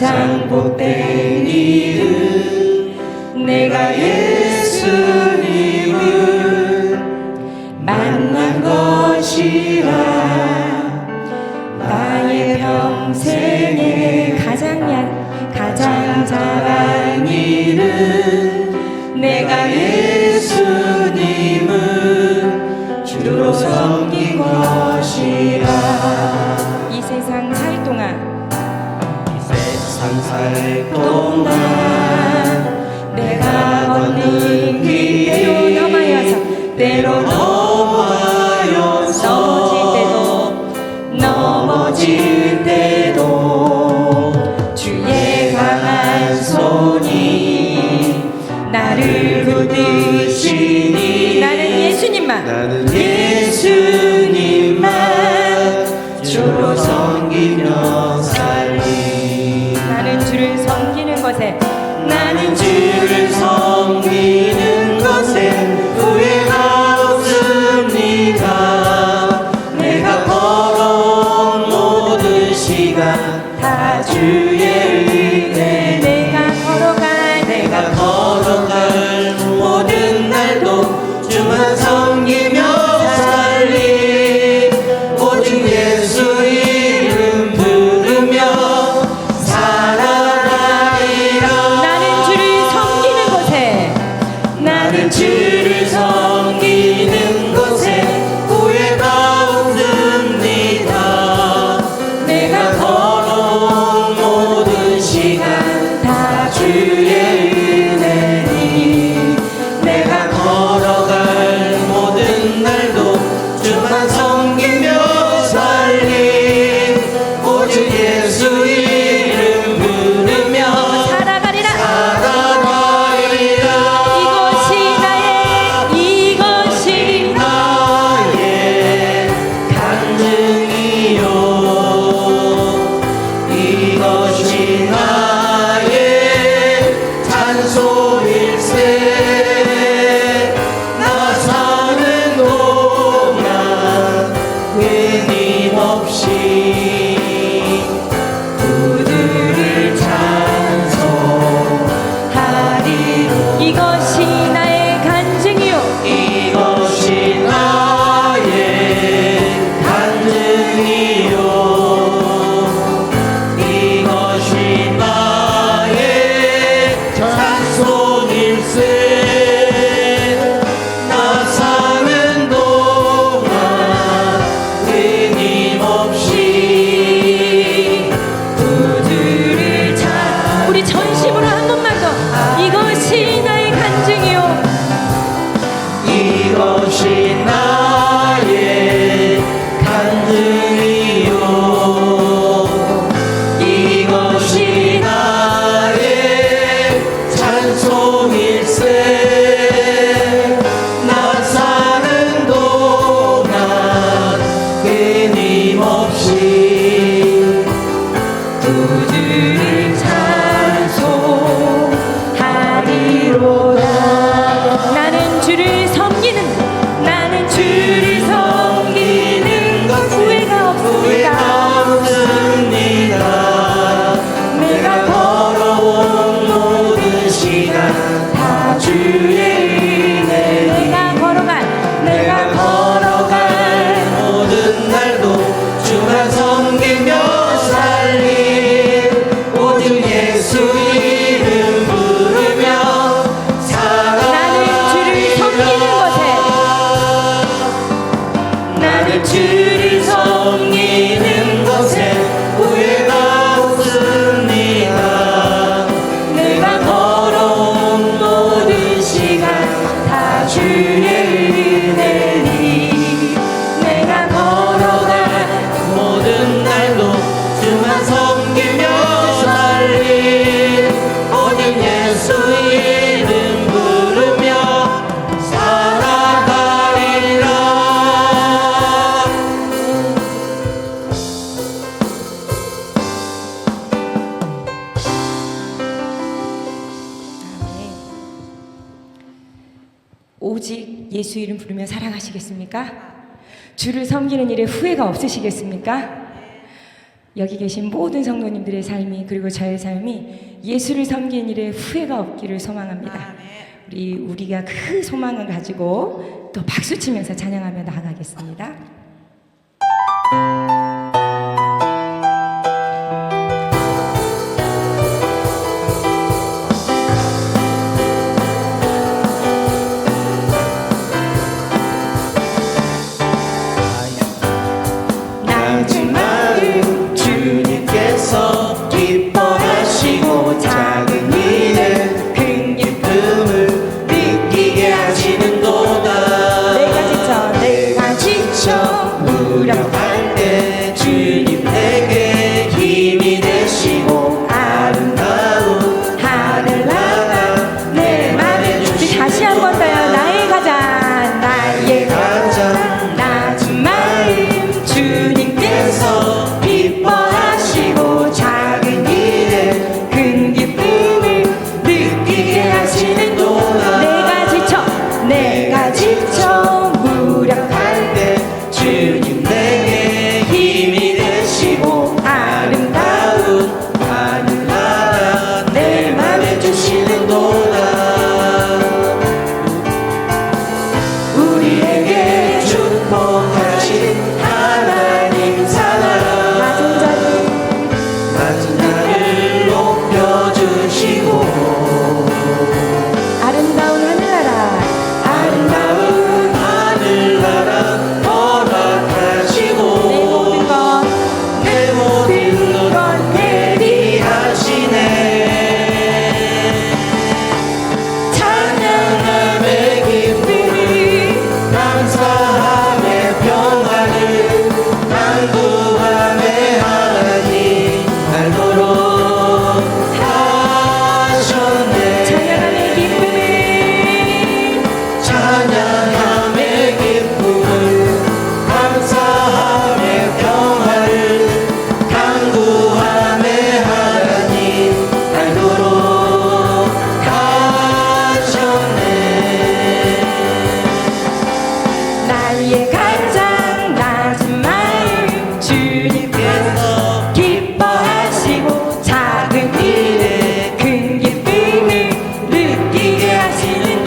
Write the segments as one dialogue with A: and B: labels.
A: 장복된 것에 나는 주를 섬기는 것에 soul. 않으시겠습니까? 주를 섬기는 일에 후회가 없으시겠습니까? 여기 계신 모든 성도님들의 삶이 그리고 저의 삶이 예수를 섬기는 일에 후회가 없기를 소망합니다. 우리 우리가 그 소망을 가지고 또 박수 치면서 찬양하며 나아가겠습니다.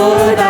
A: Lord.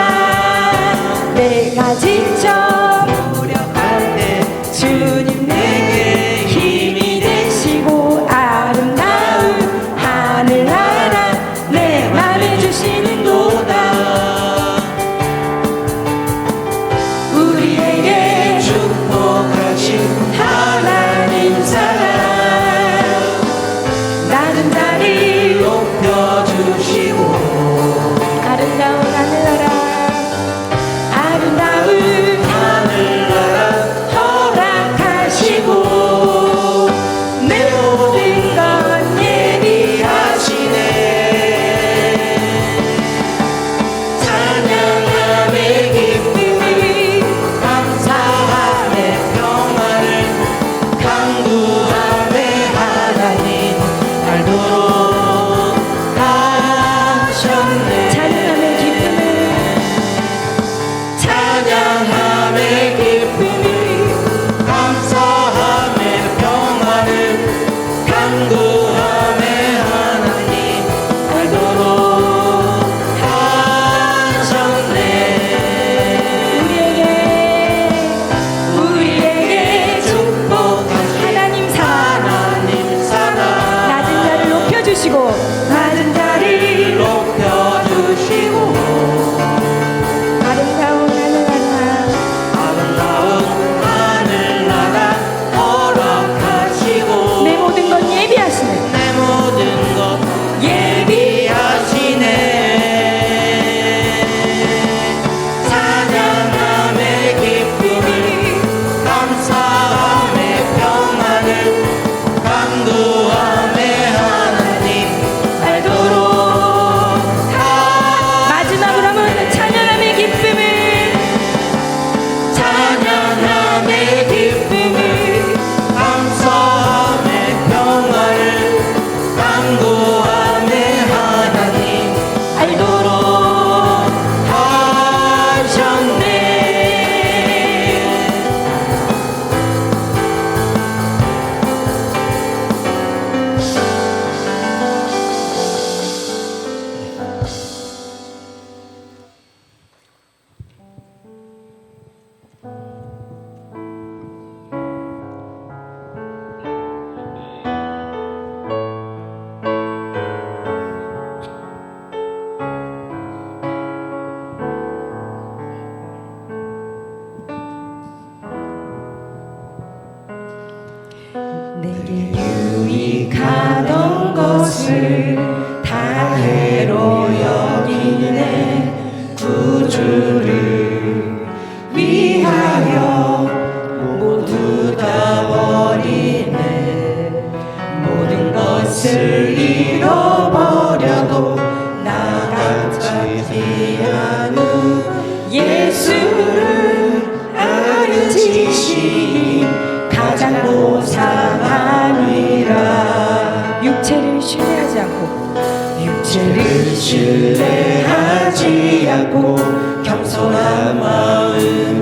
A: Maria.